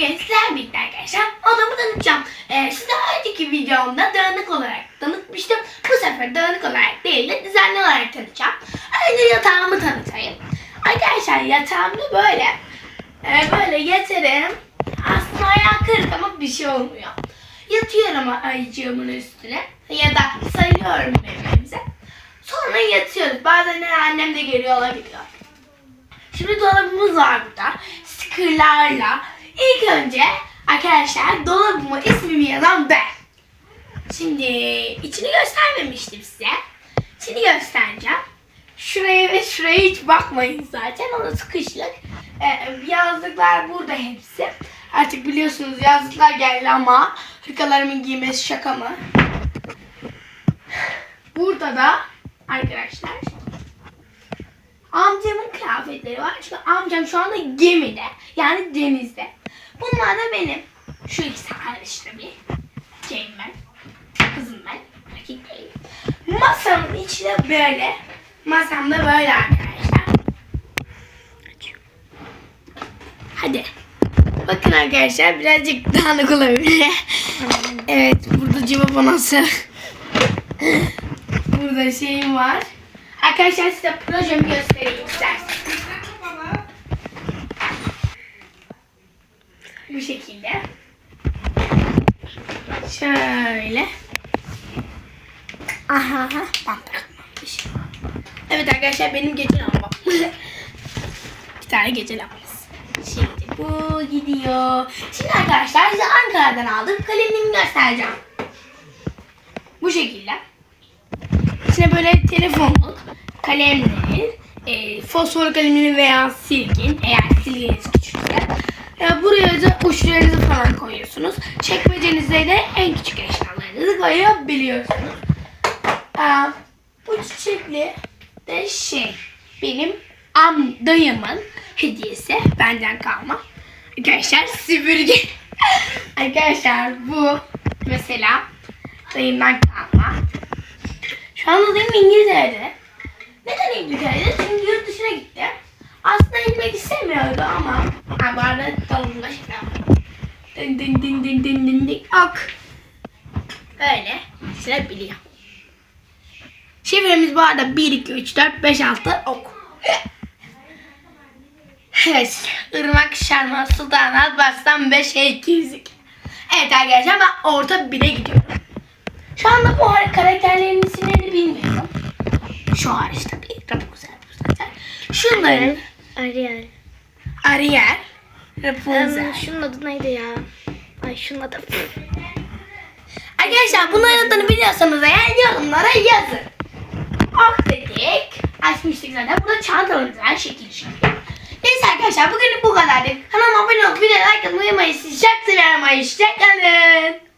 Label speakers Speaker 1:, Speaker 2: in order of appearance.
Speaker 1: Bugün sizlerle birlikte arkadaşlar odamı tanıtacağım. Ee, size önceki videomda dağınık olarak tanıtmıştım. Bu sefer dağınık olarak değil de düzenli olarak tanıtacağım. Önce yatağımı tanıtayım. Arkadaşlar yatağımda böyle e, böyle yatırım. Aslında ayağı kırık ama bir şey olmuyor. Yatıyorum ayıcığımın üstüne ya da sayıyorum birbirimize. Sonra yatıyoruz. Bazen annem de geliyor olabiliyor. Şimdi dolabımız var burada. Stickerlarla. İlk önce arkadaşlar dolabıma ismimi yazan ben. Şimdi içini göstermemiştim size. Şimdi göstereceğim. Şuraya ve şuraya hiç bakmayın zaten. Orası kışlık. Ee, yazlıklar burada hepsi. Artık biliyorsunuz yazlıklar geldi ama hırkalarımın giymesi şaka mı? Burada da arkadaşlar Amcamın kıyafetleri var. Çünkü amcam şu anda gemide. Yani denizde. Bunlar da benim. Şu ikisi kardeş tabii. Şeyim ben. Kızım ben. Erkek değil. Masamın içi de böyle. Masam da böyle arkadaşlar. Hadi. Bakın arkadaşlar birazcık dağınık olabilir. evet burada cevap anası. burada şeyim var. Arkadaşlar size projemi göstereyim isterseniz. Bu şekilde. Şöyle. Aha. Takmamış. Evet arkadaşlar benim gece lambam. Bir tane gece lambası. Şimdi bu gidiyor. Şimdi arkadaşlar size Ankara'dan aldım. Kalemimi göstereceğim. Bu şekilde. İçine böyle telefonluk, kalemlerin, e, fosfor kalemini veya silgin eğer silginiz küçükse. E, buraya da uçlarınızı falan koyuyorsunuz. Çekmecenize de en küçük eşyalarınızı koyabiliyorsunuz. E, bu çiçekli de şey benim am dayımın hediyesi benden kalma. Arkadaşlar süpürge. Arkadaşlar bu mesela dayımdan kalma. Şu anda dayım İngiltere'de. Neden İngiltere'de? Çünkü yurt dışına gitti. Aslında gitmek istemiyordu ama. Ha bu arada dalımda şey var. Ding ding ding ding ding ding ding. Ok. Böyle. Sıra biliyor. Şifremiz bu arada 1, 2, 3, 4, 5, 6 ok. Evet. Irmak Şarman Sultan Alparslan 5 202. Evet arkadaşlar ben orta 1'e gidiyorum. Şu anda bu karakterlerin isimlerini bilmiyorum. Şu hariç tabii. Bu zaten. Şunların
Speaker 2: Ariel.
Speaker 1: Ariel, Rapunzel.
Speaker 2: Um, şunun adı neydi ya? Ay şunun adı.
Speaker 1: Arkadaşlar bunların adını biliyorsanız eğer yorumlara yazın. Ok dedik. Açmıştık zaten. Burada çantalarımız var şekil şekil. Neyse arkadaşlar bugünlük bu kadardı. Kanalıma abone olup videoya like atmayı unutmayın. Sizi çok seviyorum. Hoşçakalın.